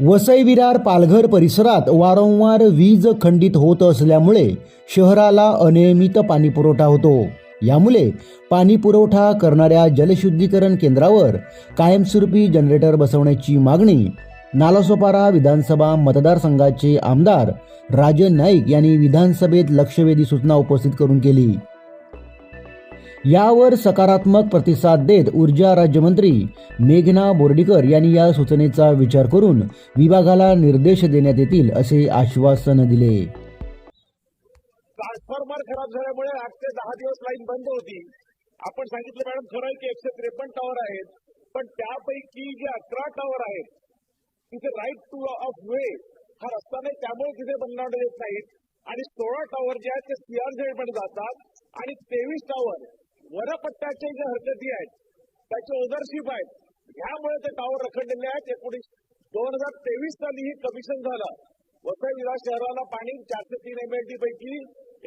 वसई विरार पालघर परिसरात वारंवार वीज खंडित होत असल्यामुळे शहराला अनियमित पाणी पुरवठा होतो. यामुळे पाणी पुरवठा करणाऱ्या जलशुद्धीकरण केंद्रावर कायमस्वरूपी जनरेटर बसवण्याची मागणी नालासोपारा विधानसभा मतदारसंघाचे आमदार राजन नाईक यांनी विधानसभेत लक्षवेधी सूचना उपस्थित करून केली. यावर सकारात्मक प्रतिसाद देत ऊर्जा राज्यमंत्री मेघना बोर्डीकर यांनी या सूचनेचा विचार करून विभागाला निर्देश देण्यात येतील असे आश्वासन दिले. ट्रान्सफॉर्मर खराब झाल्यामुळे आठ ते दहा दिवस लाईन बंद होती. आपण सांगितलं मॅडम खरं आहे की एकशे त्रेपन्न टॉवर आहेत पण त्यापैकी जे अकरा टॉवर आहेत तिथे राईट टू ऑफ वे हा रस्ता नाही त्यामुळे तिथे बनवण्यात येत नाहीत. आणि सोळा टॉवर जे आहेत ते सीआरझेडमध्ये जातात. आणि तेवीस टॉवर वरपट्ट्याच्या ज्या हरकती आहेत त्याचे ओनरशिप आहेत ह्यामुळे ते टावर रखडलेले आहेत. एकोणीस दोन हजार तेवीस साली ही कमिशन झालं. वसई विरार शहराला पाणी चारशे तीन एमएलटी पैकी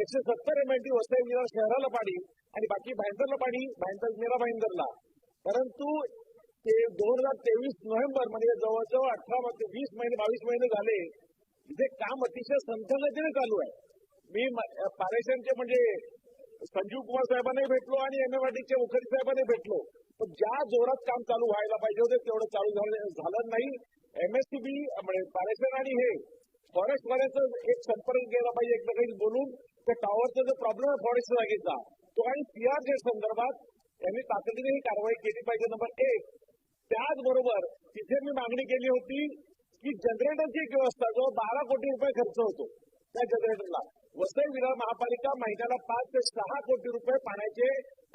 एकशे सत्तर M A T Vasai Virar शहराला पाणी आणि बाकी भाईंदरला पाणी भाईंदर मेरा भाईंदरला. परंतु ते दोन हजार तेवीस नोव्हेंबर म्हणजे जवळजवळ अठरा ते वीस महिने बावीस महिने झाले इथे काम अतिशय संथगतीने चालू आहे. मी पारेशांचे म्हणजे संजीव कुमार साहेबांनाही भेटलो आणि एमएमआरटीचे मुखर्जी साहेबांनी भेटलो. पण ज्या जोरात काम चालू व्हायला पाहिजे होते तेवढं चालू झालं झालं नाही. एमएससीबी म्हणजे पारेषण आणि हे फॉरेस्ट वाल्यांचा एक संपर्क केला पाहिजे एकमेकांशी बोलून. त्या टॉवरचा जो प्रॉब्लेम आहे फॉरेस्ट जागेचा तो आणि सीआरझेड संदर्भात यांनी तातडीने ही कारवाई केली पाहिजे. नंबर एक त्याचबरोबर तिथे मी मागणी केली होती की जनरेटरची एक व्यवस्था जो बारा कोटी रुपये खर्च होतो त्या जनरेटरला वसई विरार महापालिका महिन्याला पाच ते सहा कोटी रुपये पाण्याचे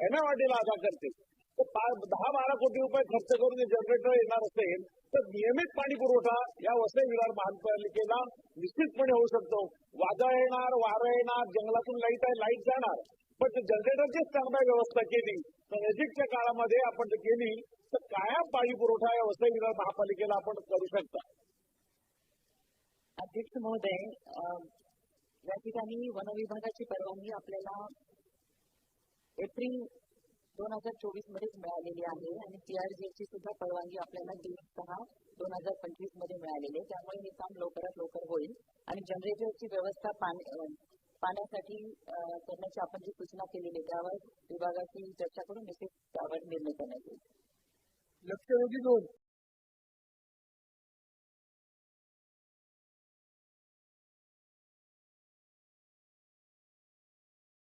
एमएमआरटीला अदा करते. तर दहा बारा कोटी रुपये खर्च करून जनरेटर येणार असेल तर नियमित पाणी पुरवठा या वसई विरार महापालिकेला निश्चितपणे होऊ शकतो. वादळ येणार वारं येणार जंगलातून लाइट आहे लाइट जाणार. पण ते जनरेटरचीच चांगली व्यवस्था केली तर नजीकच्या काळामध्ये आपण जर केली तर कायम पाणी पुरवठा या वसई विरार महापालिकेला आपण करू शकता. अध्यक्ष महोदय या ठिकाणी वन विभागाची परवानगी आपल्याला एप्रिल दोन हजार चोवीस मध्येच मिळालेली आहे आणि ची सुद्धा परवानगी आपल्याला सहा दोन हजार पंचवीसमध्ये मिळालेली आहे. त्यामुळे हे काम लवकरात लवकर होईल आणि जनरेटरची व्यवस्था पाण्यासाठी करण्याची आपण जी सूचना केलेली आहे त्यावर विभागाची चर्चा करून निश्चित त्यावर निर्णय करण्यात येईल. लक्षवेधी दोन